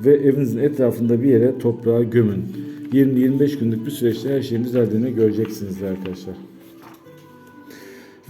ve evinizin etrafında bir yere toprağa gömün. 20-25 günlük bir süreçte her şeyin düzeldiğini göreceksiniz arkadaşlar.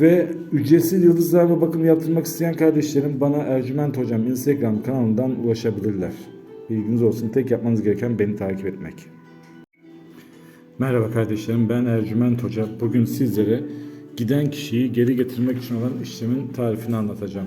Ve ücretsiz yıldızlarla bakım yaptırmak isteyen kardeşlerim bana Ercüment Hocam Instagram kanalından ulaşabilirler. Bilginiz olsun tek yapmanız gereken beni takip etmek. Merhaba kardeşlerim ben Ercüment Hoca. Bugün sizlere giden kişiyi geri getirmek için olan işlemin tarifini anlatacağım.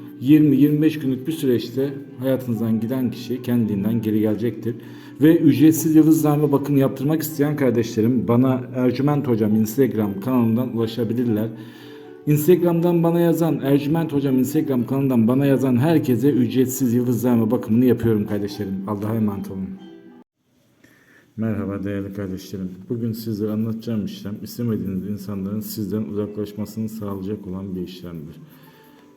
20-25 günlük bir süreçte hayatınızdan giden kişi kendiliğinden geri gelecektir. Ve ücretsiz yıldızlarla bakım yaptırmak isteyen kardeşlerim bana Ercüment Hocam Instagram kanalından ulaşabilirler. Instagram'dan bana yazan, Ercüment Hocam Instagram kanalından bana yazan herkese ücretsiz yıldızlarla bakımını yapıyorum kardeşlerim. Allah'a emanet olun. Merhaba değerli kardeşlerim. Bugün size anlatacağım işlem istemediğiniz insanların sizden uzaklaşmasını sağlayacak olan bir işlemdir.